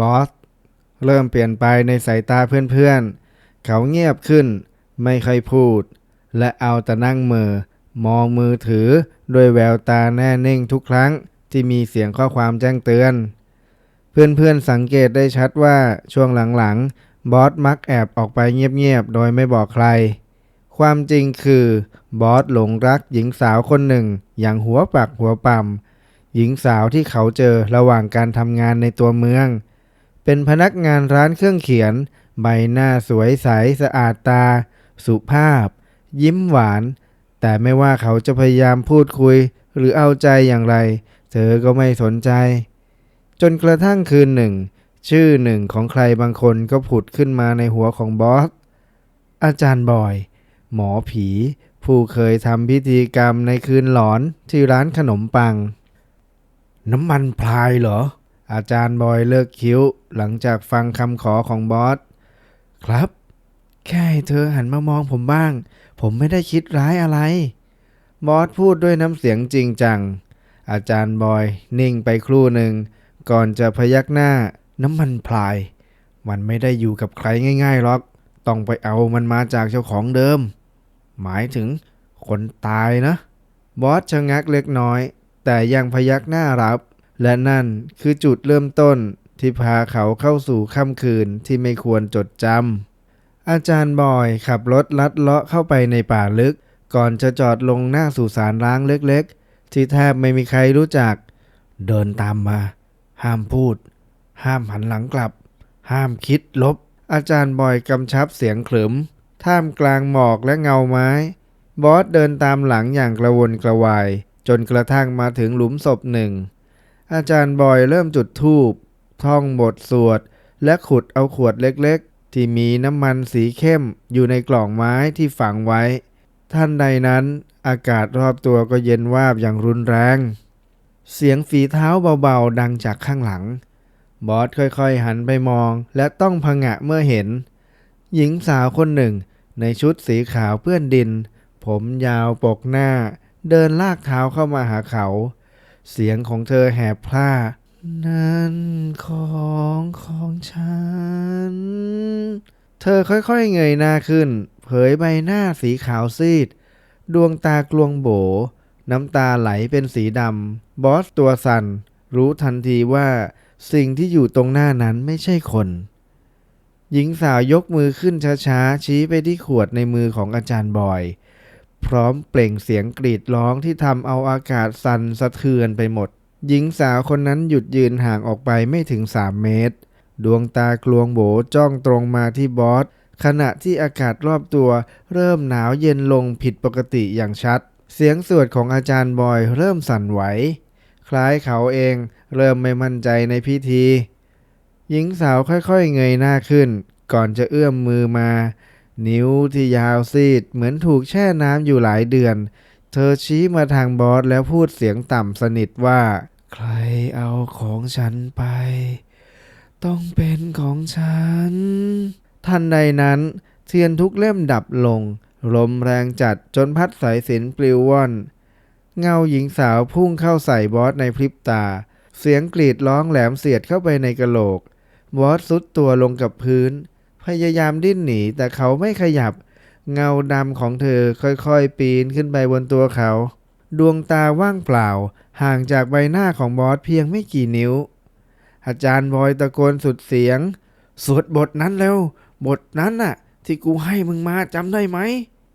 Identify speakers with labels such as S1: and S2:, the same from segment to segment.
S1: บอส เริ่มเปลี่ยนไปในสายตาเพื่อนๆ เขาเงียบขึ้น ไม่ค่อยพูด และเอาแต่นั่งเมอมองมือถือด้วยแววตาแน่นิ่งทุกครั้งที่มีเสียงข้อความแจ้งเตือน เพื่อนๆสังเกตได้ชัดว่าช่วงหลังๆ บอสมักแอบออกไปเงียบๆ โดยไม่บอกใคร ความจริงคือบอสหลงรักหญิงสาวคนหนึ่ง อย่างหัวปักหัวปั๊มหญิงสาวที่เขาเจอระหว่างการทำงานในตัวเมือง เป็นพนักงานร้านเครื่องเขียน ใบหน้าสวยใสสะอาดตา สุภาพ ยิ้มหวาน แต่ไม่ว่าเขาจะพยายามพูดคุย หรือเอาใจอย่างไร เธอก็ไม่สนใจ จนกระทั่งคืนหนึ่ง ชื่อหนึ่งของใครบางคนก็ผุดขึ้นมาในหัวของบอส อาจารย์บอย หมอผี ผู้เคยทำพิธีกรรมในคืนหลอนที่ร้านขนมปัง น้ำมันพลายเหรอ อาจารย์บอยเลิกคิ้วหลังจากฟังคำขอของบอส ครับ แค่เธอหันมามองผมบ้าง ผมไม่ได้คิดร้ายอะไร บอสพูดด้วยน้ำเสียงจริงจัง อาจารย์บอยนิ่งไปครู่หนึ่ง ก่อนจะพยักหน้าน้ำมันพลาย มันไม่ได้อยู่กับใครง่ายๆหรอก ต้องไปเอามันมาจากเจ้าของเดิม หมายถึงคนตายนะ บอสชะงักเล็กน้อย แต่ยังพยักหน้ารับ และนั่นคือจุดเริ่มต้นที่พาเขาเข้าสู่ค่ำคืนที่ไม่ควรจดจำอาจารย์บอยขับรถลัดเลาะเข้าไปในป่าลึก ก่อนจะจอดลงหน้าสุสานร้างเล็กๆ ที่แทบไม่มีใครรู้จัก เดินตามมา ห้ามพูด ห้ามหันหลังกลับ ห้ามคิดลบ อาจารย์บอยกำชับเสียงขรึม ท่ามกลางหมอกและเงาไม้ บอสเดินตามหลังอย่างกระวนกระวาย จนกระทั่งมาถึงหลุมศพหนึ่ง อาจารย์บอยเริ่มจุดธูปท่องบทสวด และขุดเอาขวดเล็กๆ ที่มีน้ำมันสีเข้มอยู่ในกล่องไม้ที่ฝังไว้ ท่านใดนั้นอากาศรอบตัวก็เย็นวาบอย่างรุนแรง เสียงฝีเท้าเบาๆ ดังจากข้างหลัง บอสค่อยๆ หันไปมองและต้องพงะเมื่อเห็น หญิงสาวคนหนึ่ง ในชุดสีขาวเปื้อนดิน ผมยาวปกหน้า เดินลากเท้าเข้ามาหาเขา เสียงของเธอแหบพร่า นั่นของของฉัน เธอค่อยๆเงยหน้าขึ้น เผยใบหน้าสีขาวซีด ดวงตากลวงโบ น้ำตาไหลเป็นสีดำ บอสตัวสั่น รู้ทันทีว่าสิ่งที่อยู่ตรงหน้านั้นไม่ใช่คน หญิงสาวยกมือขึ้นช้าๆ ชี้ไปที่ขวดในมือของอาจารย์บอย พร้อมเปล่งเสียงกรีดร้องที่ทำเอาอากาศสั่นสะเทือนไปหมด หญิงสาวคนนั้นหยุดยืนห่างออกไปไม่ถึง3เมตร ดวงตากลวงโบจ้องตรงมาที่บอสขณะที่อากาศรอบตัวเริ่มหนาวเย็นลงผิดปกติอย่างชัด เสียงสวดของอาจารย์บอยเริ่มสั่นไหว คล้ายเขาเองเริ่มไม่มั่นใจในพิธี หญิงสาวค่อยๆเงยหน้าขึ้น ก่อนจะเอื้อมมือมา นิ้วที่ยาวซีดเหมือนถูกแช่น้ำอยู่หลายเดือน เธอชี้มาทางบอสแล้วพูดเสียงต่ำสนิทว่า ใครเอาของฉันไป ต้องเป็นของฉัน ทันใดนั้น เทียนทุกเล่มดับลง ลมแรงจัดจนพัดสายสินปลิวว่อน เงาหญิงสาวพุ่งเข้าใส่บอสในพริบตา เสียงกรีดร้องแหลมเสียดเข้าไปในกะโหลก บอสสุดตัวลงกับพื้น พยายามดิ้นหนีแต่เขาไม่ขยับ เงาดำของเธอค่อยๆ ปีนขึ้นไปบนตัวเขา ดวงตาว่างเปล่า ห่างจากใบหน้าของบอสเพียงไม่กี่นิ้ว อาจารย์บอยตะโกนสุดเสียง สวดบทนั้นเร็ว บทนั้นน่ะ ที่กูให้มึงมาจำได้ไหม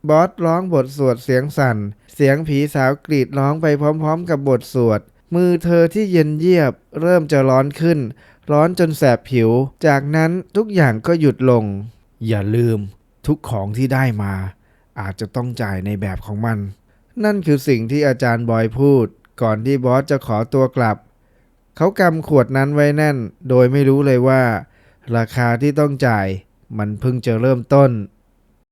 S1: บอสร้องบทสวดเสียงสั่น เสียงผีสาวกรีดร้องไปพร้อมๆ กับบทสวด มือเธอที่เย็นเยียบเริ่มจะร้อนขึ้น ร้อนจนแสบผิว จากนั้นทุกอย่างก็หยุดลง อย่าลืม ทุกของที่ได้มา อาจจะต้องจ่ายในแบบของมัน นั่นคือสิ่งที่อาจารย์บอยพูด ก่อนที่บอสจะขอตัวกลับ เขากำขวดนั้นไว้แน่น โดยไม่รู้เลยว่า ราคาที่ต้องจ่าย มันเพิ่งจะเริ่มต้น